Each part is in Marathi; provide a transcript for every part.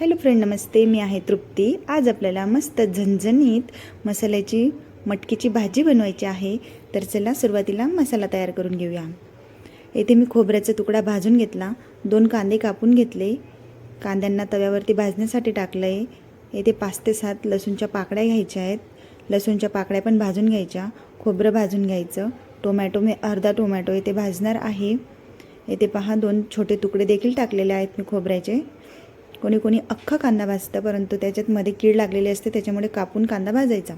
हॅलो फ्रेंड नमस्ते. मी आहे तृप्ती. आज आपल्याला मस्त झणझणीत मसाल्याची मटकीची भाजी बनवायची आहे. तर चला सुरुवातीला मसाला तयार करून घेऊया. येथे मी खोबऱ्याचा तुकडा भाजून घेतला. दोन कांदे कापून घेतले. कांद्यांना तव्यावरती भाजण्यासाठी टाकलं आहे येथे पाच ते सात लसूणच्या पाकळ्या घ्यायच्या आहेत. लसूणच्या पाकळ्या पण भाजून घ्यायच्या. खोबरं भाजून घ्यायचं. टोमॅटो मी अर्धा टोमॅटो येथे भाजणार आहे. येथे पहा दोन छोटे तुकडे देखील टाकलेले आहेत मी खोबऱ्याचे. कोणी कोणी अख्खा कांदा भाजतं परंतु त्याच्यात मध्ये कीड लागलेली असते त्याच्यामुळे कापून कांदा भाजायचा.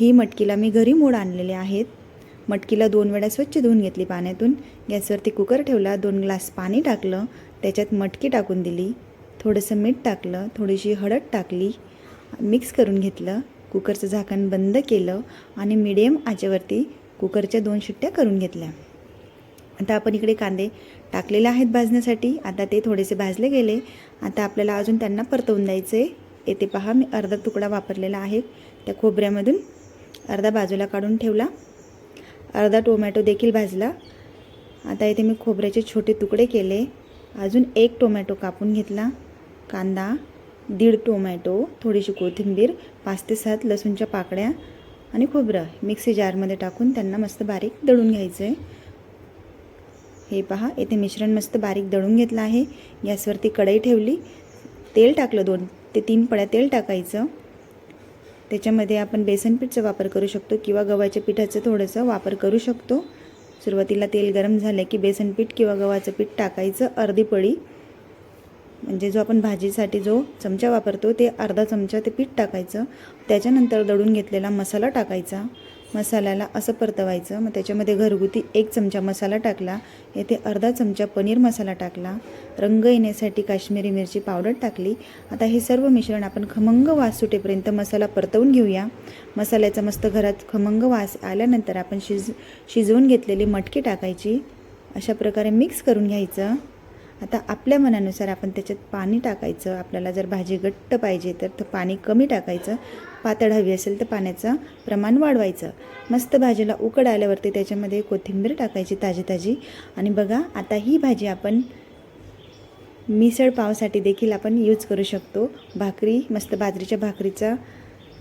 ही मटकीला मी घरी मोड आणलेले आहेत. मटकीला दोन वेळा स्वच्छ धुवून घेतली पाण्यातून. गॅसवरती कुकर ठेवला दोन ग्लास पाणी टाकलं त्याच्यात मटकी टाकून दिली. थोडंसं मीठ टाकलं थोडीशी हळद टाकली मिक्स करून घेतलं कुकरचं झाकण बंद केलं आणि मिडियम आचेवरती कुकरच्या दोन शिट्ट्या करून घेतल्या. आता आपण इकडे कांदे टाकलेले आहेत भाजण्यासाठी. आता ते थोडेसे भाजले गेले. आता आपल्याला अजून त्यांना परतवून द्यायचे येथे पहा मी अर्धा तुकडा वापरलेला आहे. त्या खोबऱ्यामधून अर्धा बाजूला काढून ठेवला. अर्धा टोमॅटो देखील भाजला. आता इथे मी खोबऱ्याचे छोटे तुकडे केले. अजून एक टोमॅटो कापून घेतला. कांदा दीड टोमॅटो थोडीशी कोथिंबीर पाच ते सात लसूणच्या पाकळ्या आणि खोबरं मिक्सी जारमध्ये टाकून त्यांना मस्त बारीक दळून घ्यायचं आहे हे पहा येथे मिश्रण मस्त बारीक दळून घेतलं आहे. गॅसवरती कढई ठेवली. तेल टाकलं दोन ते तीन पळ्या तेल टाकायचं. त्याच्यामध्ये आपण बेसन पीठचा वापर करू शकतो किंवा गव्हाच्या पिठाचं थोडंसं वापर करू शकतो. सुरुवातीला तेल गरम झालं की बेसन पीठ किंवा गव्हाचं पीठ टाकायचं अर्धी पळी. म्हणजे जो आपण भाजीसाठी जो चमचा वापरतो ते अर्धा चमचा ते पीठ टाकायचं. त्याच्यानंतर दळून घेतलेला मसाला टाकायचा. मसाल्याला असं परतवायचं. मग त्याच्यामध्ये घरगुती एक चमचा मसाला टाकला. येथे अर्धा चमचा पनीर मसाला टाकला. रंग येण्यासाठी काश्मीरी मिरची पावडर टाकली. आता हे सर्व मिश्रण आपण खमंग वास सुटेपर्यंत मसाला परतवून घेऊया. मसाल्याचा मस्त घरात खमंग वास आल्यानंतर आपण शिज शिजवून घेतलेली मटकी टाकायची. अशा प्रकारे मिक्स करून घ्यायचं. आता आपल्या मनानुसार आपण त्याच्यात पाणी टाकायचं. आपल्याला जर भाजी घट्ट पाहिजे तर तर पाणी कमी टाकायचं. पातळ हवी असेल तर पाण्याचं प्रमाण वाढवायचं. मस्त भाजीला उकड आल्यावरती त्याच्यामध्ये कोथिंबीर टाकायची ताजी ताजी. आणि बघा आता ही भाजी आपण मिसळ पावसाठी देखील आपण यूज करू शकतो. भाकरी मस्त बाजरीच्या भाकरीचा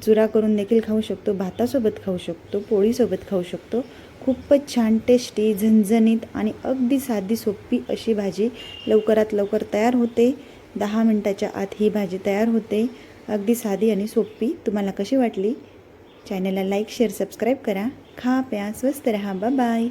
चुरा करून देखील खाऊ शकतो. भातासोबत खाऊ शकतो. पोळीसोबत खाऊ शकतो. खूपच छान टेस्टी झणझणीत आणि अगदी साधी सोपी अशी भाजी लवकरात लवकर तयार होते. दहा मिनटाच्या आत ही भाजी तयार होते. अगदी साधी आणि सोपी. तुम्हाला कशी वाटली? चॅनलला लाईक शेअर सबस्क्राईब करा. खा प्या स्वस्त रहा. बाय